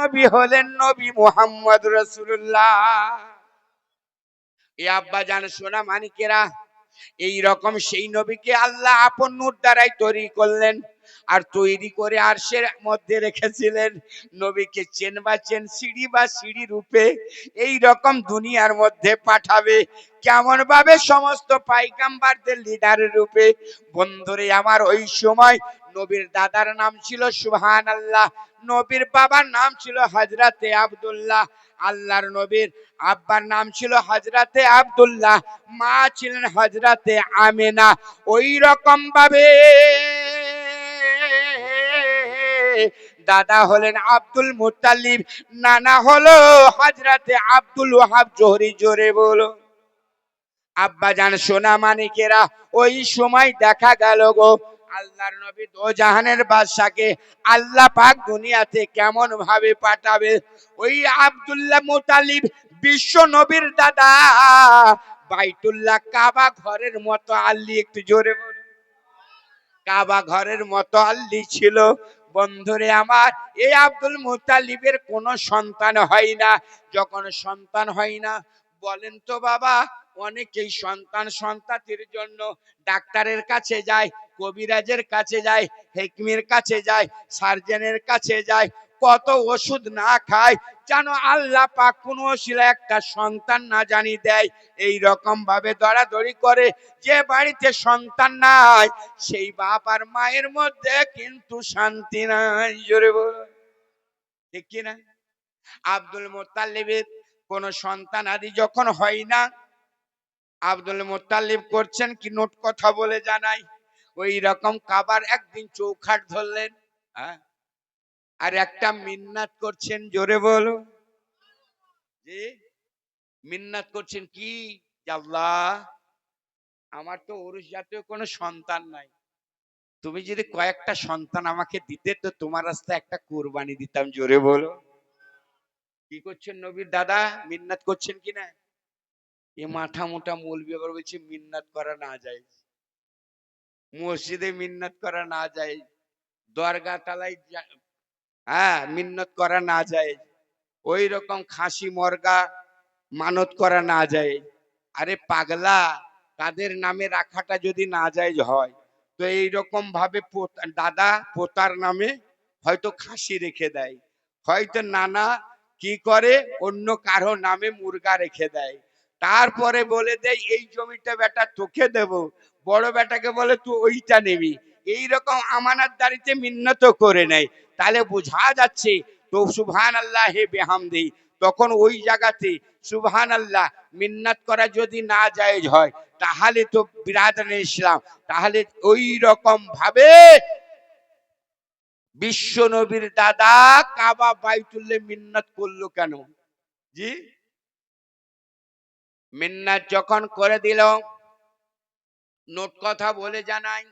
নবী হলেন নবী মোহাম্মদ রসুল্লাহ এ আব্বা জান, সোনা মানিকেরা এই রকম সেই নবীকে আল্লাহ আপন নূর দ্বারাই তৈরি করলেন। আর তৈরি করে আরশের মধ্যে রেখেছিলেন। নবীকে চেন বা চেন সিঁড়ি বা সিঁড়ি রূপে এই রকম দুনিয়ার মধ্যে পাঠাবে। কেমন ভাবে সমস্ত পাইগাম্বারদের লিডারের রূপে। বন্ধুরে, আমার ওই সময় নবীর দাদার নাম ছিল সুহান আল্লাহ নবীর বাবার নাম ছিল হজরতে আব্দুল্লাহ, আল্লাহর নবীর আব্বার নাম ছিল হজরতে আব্দুল্লাহ, মা ছিলেন হজরতে আমেনা। ওই রকম ভাবে দাদা হলেন আব্দুল মুতালিব, নানা হলো হজরতে আব্দুল ওয়াহাব। জোহরি জোরে বলো আব্বা জান সোনা মানিকেরা, ওই সময় দেখা গেল গো, আল্লাহর নবী দো জাহানের বাদশাকে আল্লাহ পাক দুনিয়াতে কেমন ভাবে পাঠাবে? ওই আব্দুল্লাহ মুতালিব বিশ্ব নবীর দাদা, বাইতুল্লাহ কাবা ঘরের মতো আল্লি, একটু জোরে কাবা ঘরের মতো আল্লি ছিল বন্ধুরে আমার এই আব্দুল মুতালিবের কোনো সন্তান হয় না। যখন সন্তান হয় না, বলেন তো বাবা, অনেকেই সন্তান সন্তাতির জন্য ডাক্তারের কাছে যায়, কবিরাজের কাছে যায়, হেকমির কাছে যায়, সার্জেনের কাছে যায় কত ওষুধ না খায়, যেন আল্লাহ পাক কোনো শিলা একটা সন্তান না জানি দেয়। এই রকম ভাবে দরাদরি করে যে বাড়িতে সন্তান নাই, সেই বাপ আর মায়ের মধ্যে কিন্তু শান্তি নাই। জোরে বল। ঠিক কি না? আব্দুল মোত্তালিবের কোন সন্তান আদি যখন হয় না, আব্দুল মোত্তালিব করছেন কি নোট কথা বলে জানাই। ওই রকম কাবার একদিন চৌখাট ধরলেন হ্যাঁ? আর একটা মিন্নাত করছেন, জোরে বলো। জি মিন্নাত করছেন কি? যে আল্লাহ, আমার তো ওরস জাতীয় কোনো সন্তান নাই। তুমি যদি কয়েকটা সন্তান আমাকে দিতে, তো তোমার রাস্তায় একটা কোরবানি দিতাম, জোরে বলো। কি করছেন নবীর দাদা? মিন্নাত করছেন কি না? এ মাথা মোটা মৌলবি, আবার বলছে মিন্নাত করা না যায়। মসজিদে মিন্নাত করা না যায়। দরগা তালাই যা- হ্যাঁ মিন্নত করা না যায়। ওই রকম খাসি মর্গা মানত করা না যায়। আরে পাগলা, তাদের নামে রাখাটা যদি না যায় হয়, তো এই রকম ভাবে দাদা পোতার নামে হয়তো খাসি রেখে দেয়। হয়তো নানা কি করে, অন্য কারও নামে মুরগা রেখে দেয়। তারপরে বলে দেয়, এই জমিটা বেটা তোকে দেব। বড় বেটাকে বলে, তুই ওইটা নিবি। এই রকম আমানার দাঁড়িতে মিন্নত করে নেয়। তাহলে বোঝা যাচ্ছে তো সুবহান আল্লাহ হে বেহামদি, তখন ওই জায়গাতে সুবহান আল্লাহ মিন্নাত করা যদি না জায়েজ হয়, তাহলে তো বিরাদনে ইসলাম। তাহলে ওই রকম ভাবে বিশ্ব নবীর দাদা কাবা বাইতুল্লে মিন্নাত করল কেন? জি? মিন্নাত যখন করে দিল, নোট কথা বলে জানাই।